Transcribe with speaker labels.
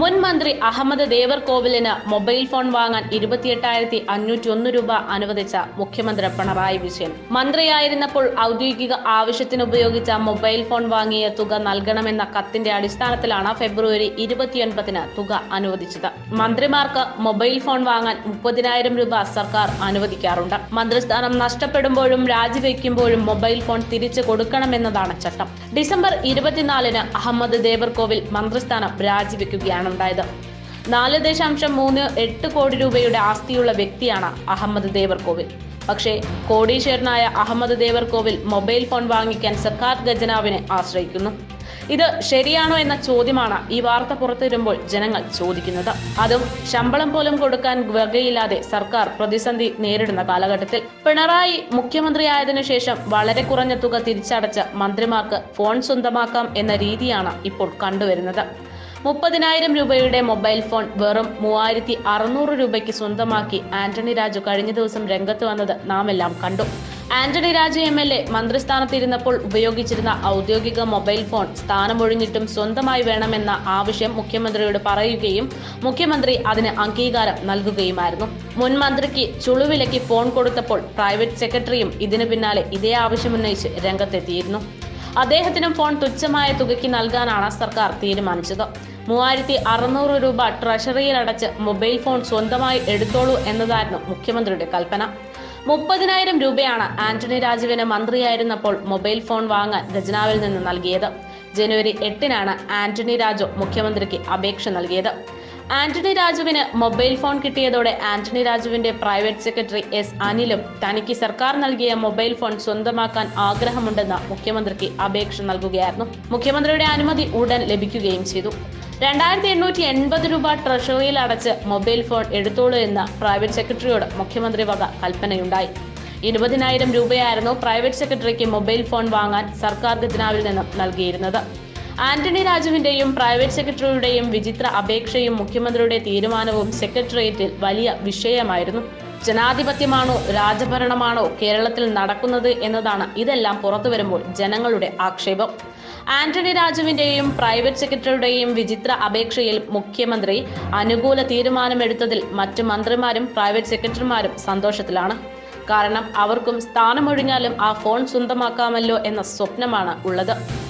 Speaker 1: മുൻ മന്ത്രി Ahmed ദേവർകോവിലിന് mobile phone വാങ്ങാൻ ഇരുപത്തിയെട്ടായിരത്തി അഞ്ഞൂറ്റി ഒന്ന് രൂപ അനുവദിച്ച മുഖ്യമന്ത്രി പിണറായി വിജയൻ. മന്ത്രിയായിരുന്നപ്പോൾ ഔദ്യോഗിക ആവശ്യത്തിന് ഉപയോഗിച്ച മൊബൈൽ ഫോൺ വാങ്ങിയ തുക നൽകണമെന്ന കത്തിന്റെ അടിസ്ഥാനത്തിലാണ് ഫെബ്രുവരി ഇരുപത്തിയൊൻപതിന് തുക അനുവദിച്ചത്. മന്ത്രിമാർക്ക് മൊബൈൽ ഫോൺ വാങ്ങാൻ മുപ്പതിനായിരം രൂപ സർക്കാർ അനുവദിക്കാറുണ്ട്. മന്ത്രിസ്ഥാനം നഷ്ടപ്പെടുമ്പോഴും രാജിവെക്കുമ്പോഴും മൊബൈൽ ഫോൺ തിരിച്ചു കൊടുക്കണമെന്നതാണ് ചട്ടം. ഡിസംബർ ഇരുപത്തിനാലിന് അഹമ്മദ് ദേവർകോവിൽ മന്ത്രിസ്ഥാനം രാജിവെക്കുകയാണ്. ഉണ്ടായത്. നാല് ദശാംശം മൂന്ന് എട്ട് കോടി രൂപയുടെ ആസ്തിയുള്ള വ്യക്തിയാണ് അഹമ്മദ് ദേവർകോവിൽ. പക്ഷേ കോടീശ്വരനായ അഹമ്മദ് ദേവർകോവിൽ മൊബൈൽ ഫോൺ വാങ്ങിക്കാൻ സർക്കാർ ഖജനാവിനെ ആശ്രയിക്കുന്നു. ഇത് ശരിയാണോ എന്ന ചോദ്യമാണ് ഈ വാർത്ത പുറത്തുവരുമ്പോൾ ജനങ്ങൾ ചോദിക്കുന്നത്. അതും ശമ്പളം പോലും കൊടുക്കാൻ വകയില്ലാതെ സർക്കാർ പ്രതിസന്ധി നേരിടുന്ന കാലഘട്ടത്തിൽ. പിണറായി മുഖ്യമന്ത്രിയായതിനു ശേഷം വളരെ കുറഞ്ഞ തുക തിരിച്ചടച്ച് മന്ത്രിമാർക്ക് ഫോൺ സ്വന്തമാക്കാം എന്ന രീതിയാണ് ഇപ്പോൾ കണ്ടുവരുന്നത്. മുപ്പതിനായിരം രൂപയുടെ മൊബൈൽ ഫോൺ വെറും മൂവായിരത്തി അറുന്നൂറ് രൂപയ്ക്ക് സ്വന്തമാക്കി ആന്റണി രാജു കഴിഞ്ഞ ദിവസം രംഗത്ത് വന്നത് നാം എല്ലാം കണ്ടു. Antony Raju M L A മന്ത്രിസ്ഥാനത്തിരുന്നപ്പോൾ ഉപയോഗിച്ചിരുന്ന ഔദ്യോഗിക മൊബൈൽ ഫോൺ സ്ഥാനമൊഴിഞ്ഞിട്ടും സ്വന്തമായി വേണമെന്ന ആവശ്യം മുഖ്യമന്ത്രിയോട് പറയുകയും മുഖ്യമന്ത്രി അതിന് അംഗീകാരം നൽകുകയുമായിരുന്നു. മുൻ മന്ത്രിക്ക് ചുളുവിലയ്ക്ക് ഫോൺ കൊടുത്തപ്പോൾ പ്രൈവറ്റ് സെക്രട്ടറിയും ഇതിനു പിന്നാലെ ഇതേ ആവശ്യമുന്നയിച്ച് രംഗത്തെത്തിയിരുന്നു. അദ്ദേഹത്തിനും ഫോൺ തുച്ഛമായ തുകയ്ക്ക് നൽകാനാണ് സർക്കാർ തീരുമാനിച്ചത്. മൂവായിരത്തി അറുന്നൂറ് രൂപ ട്രഷറിയിൽ അടച്ച് മൊബൈൽ ഫോൺ സ്വന്തമായി എടുത്തോളൂ എന്നതായിരുന്നു മുഖ്യമന്ത്രിയുടെ കൽപ്പന. മുപ്പതിനായിരം രൂപയാണ് ആന്റണി രാജുവിന് മന്ത്രിയായിരുന്നപ്പോൾ മൊബൈൽ ഫോൺ വാങ്ങാൻ ഖജനാവിൽ നിന്ന് നൽകിയത്. ജനുവരി എട്ടിനാണ് ആന്റണി രാജു മുഖ്യമന്ത്രിക്ക് അപേക്ഷ നൽകിയത്. ആന്റണി രാജുവിന് മൊബൈൽ ഫോൺ കിട്ടിയതോടെ ആന്റണി രാജുവിന്റെ പ്രൈവറ്റ് സെക്രട്ടറി എസ് അനിലും തനിക്ക് സർക്കാർ നൽകിയ മൊബൈൽ ഫോൺ സ്വന്തമാക്കാൻ ആഗ്രഹമുണ്ടെന്ന് മുഖ്യമന്ത്രിക്ക് അപേക്ഷ നൽകുകയായിരുന്നു. മുഖ്യമന്ത്രിയുടെ അനുമതി ഉടൻ ലഭിക്കുകയും ചെയ്തു. രണ്ടായിരത്തി എണ്ണൂറ്റി എൺപത് രൂപ ട്രഷറിയിൽ അടച്ച് മൊബൈൽ ഫോൺ എടുത്തോളൂ എന്ന പ്രൈവറ്റ് സെക്രട്ടറിയോട് മുഖ്യമന്ത്രി വക കൽപ്പനയുണ്ടായി. ഇരുപതിനായിരം രൂപയായിരുന്നു പ്രൈവറ്റ് സെക്രട്ടറിക്ക് മൊബൈൽ ഫോൺ വാങ്ങാൻ സർക്കാർ ഖജനാവിൽ നിന്നും നൽകിയിരുന്നത്. ആന്റണി രാജുവിന്റെയും പ്രൈവറ്റ് സെക്രട്ടറിയുടെയും വിചിത്ര അപേക്ഷയും മുഖ്യമന്ത്രിയുടെ തീരുമാനവും സെക്രട്ടേറിയറ്റിൽ വലിയ വിഷയമായിരുന്നു. ജനാധിപത്യമാണോ രാജഭരണമാണോ കേരളത്തിൽ നടക്കുന്നത് എന്നതാണ് ഇതെല്ലാം പുറത്തു വരുമ്പോൾ ജനങ്ങളുടെ ആക്ഷേപം. ആന്റണി രാജുവിന്റെയും പ്രൈവറ്റ് സെക്രട്ടറിയുടെയും വിചിത്ര അപേക്ഷയിൽ മുഖ്യമന്ത്രി അനുകൂല തീരുമാനമെടുത്തതിൽ മറ്റു മന്ത്രിമാരും പ്രൈവറ്റ് സെക്രട്ടറിമാരും സന്തോഷത്തിലാണ്. കാരണം അവർക്കും സ്ഥാനമൊഴിഞ്ഞാലും ആ ഫോൺ സ്വന്തമാക്കാമല്ലോ എന്ന സ്വപ്നമാണ് ഉള്ളത്.